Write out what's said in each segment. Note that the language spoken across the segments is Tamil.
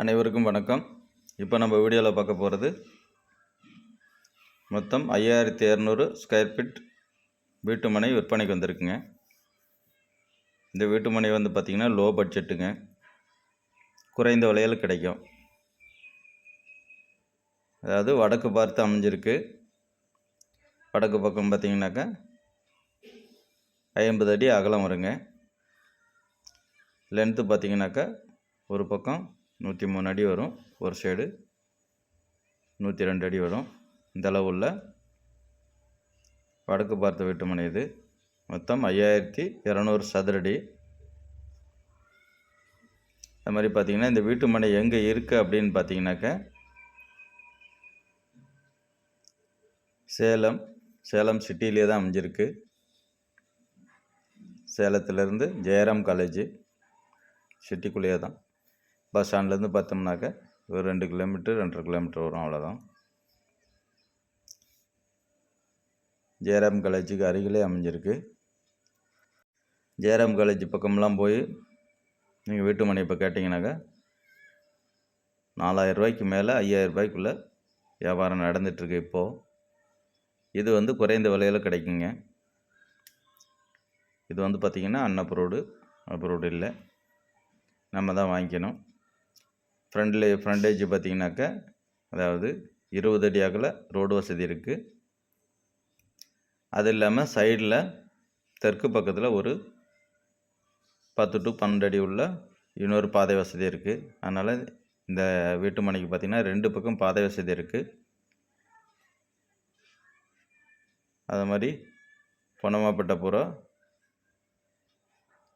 அனைவருக்கும் வணக்கம். இப்போ நம்ம வீடியோவில் பார்க்க போகிறது மொத்தம் ஐயாயிரத்தி இரநூறு ஸ்கொயர் ஃபீட் வீட்டு மனை விற்பனைக்கு வந்திருக்குங்க. இந்த வீட்டு மனை வந்து பார்த்திங்கன்னா லோ பட்ஜெட்டுங்க குறைந்த விலையில் கிடைக்கும். அதாவது வடக்கு பார்த்து அமைஞ்சிருக்கு. வடக்கு பக்கம் பார்த்திங்கனாக்கா ஐம்பது அடி அகலம் வருங்க. லென்த்து பார்த்திங்கனாக்கா ஒரு பக்கம் நூற்றி மூணு அடி வரும் ஒரு சைடு நூற்றி ரெண்டு அடி வரும். இந்த அளவு உள்ள வடக்கு பார்த்த வீட்டு மனை இது. மொத்தம் ஐயாயிரத்தி இரநூறு சதுரடி அது மாதிரி பார்த்திங்கன்னா இந்த வீட்டு மனை எங்கே இருக்குது அப்படின்னு பார்த்தீங்கன்னாக்க சேலம் சேலம் சிட்டிலே தான் அமைஞ்சிருக்கு. சேலத்திலேருந்து ஜெயராம் காலேஜு சிட்டிக்குள்ளேயே தான். பஸ் ஸ்டாண்ட்லேருந்து பார்த்தோம்னாக்க ஒரு ரெண்டு கிலோமீட்டர் ரெண்டரை கிலோமீட்டர் வரும் அவ்வளோதான். ஜெயராம் காலேஜுக்கு அருகிலே அமைஞ்சிருக்கு. ஜெயராம் காலேஜ் பக்கம்லாம் போய் நீங்கள் வீட்டு மனை இப்போ கேட்டிங்கனாக்கா நாலாயிரம் ரூபாய்க்கு மேலே ஐயாயிரம் ரூபாய்க்குள்ளே வியாபாரம் நடந்துகிட்ருக்கு இப்போது இது வந்து குறைந்த விலையில் கிடைக்குங்க. இது வந்து பார்த்திங்கன்னா அன்னப்ரூவ்டு ரோடு இல்லை. நம்ம தான் வாங்கிக்கணும். ஃப்ரண்டில் ஃப்ரண்டேஜ் பார்த்திங்கனாக்கா அதாவது இருபது அடி அகல ரோடு வசதி இருக்குது அது இல்லாமல் சைடில் தெற்கு பக்கத்தில் ஒரு பத்து டு பன்னெண்டு அடி உள்ள இன்னொரு பாதை வசதி இருக்குது அதனால் இந்த வீட்டு மனைக்கு பார்த்திங்கன்னா ரெண்டு பக்கம் பாதை வசதி இருக்குது அது மாதிரி பொன்னமாப்பட்டபுரம்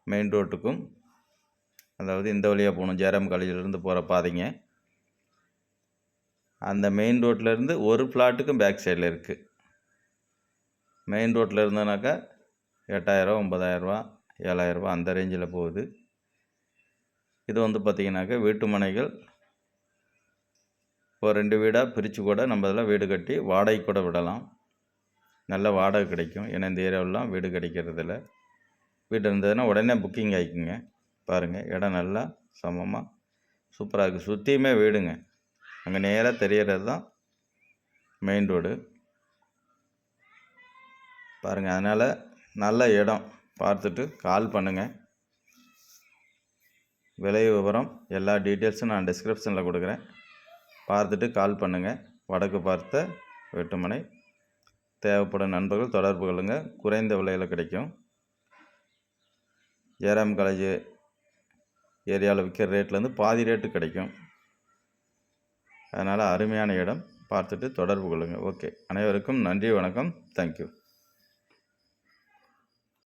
மெயின் ரோட்டுக்கும் அதாவது இந்த வழியாக போகணும் ஜெயராம் காலேஜிலேருந்து போகிற பாதைங்க. அந்த மெயின் ரோட்லேருந்து ஒரு ஃப்ளாட்டுக்கும் பேக் சைடில் இருக்குது மெயின் ரோட்டில் இருந்தோனாக்கா எட்டாயிரரூவா ஒம்பதாயிரரூவா ஏழாயிரரூவா அந்த ரேஞ்சில் போகுது. இது வந்து பார்த்திங்கனாக்கா வீட்டு மனைகள் இப்போ ரெண்டு வீடாக பிரித்து கூட நம்ம இதெல்லாம் வீடு கட்டி வாடகை கூட விடலாம். நல்ல வாடகை கிடைக்கும். ஏன்னா இந்த ஏரியாவிலாம் வீடு கிடைக்கிறதில்ல. வீடு இருந்ததுன்னா உடனே புக்கிங் ஆகிக்குங்க பாருங்கள் இடம் நல்லா சமமாக சூப்பராக இருக்குது சுற்றியுமே வீடுங்க. அங்கே நேராக தெரியறது தான் மெயின் ரோடு பாருங்கள் அதனால் நல்ல இடம். பார்த்துட்டு கால் பண்ணுங்கள் விலை விவரம் எல்லா டீட்டெயில்ஸும் நான் டிஸ்கிரிப்ஷனில் கொடுக்குறேன். பார்த்துட்டு கால் பண்ணுங்கள் வடக்கு பார்த்த வெட்டுமனை. தேவைப்படும் நண்பர்கள் தொடர்பு கொள்ளுங்கள் குறைந்த விலையில் கிடைக்கும். ஜெயராம் காலேஜ் ஏரியாவில் விற்கிற ரேட்லேருந்து பாதி ரேட்டு கிடைக்கும். அதனால் அருமையான இடம். பார்த்துட்டு தொடர்பு கொள்ளுங்கள். ஓகே. அனைவருக்கும் நன்றி வணக்கம். தேங்க்யூ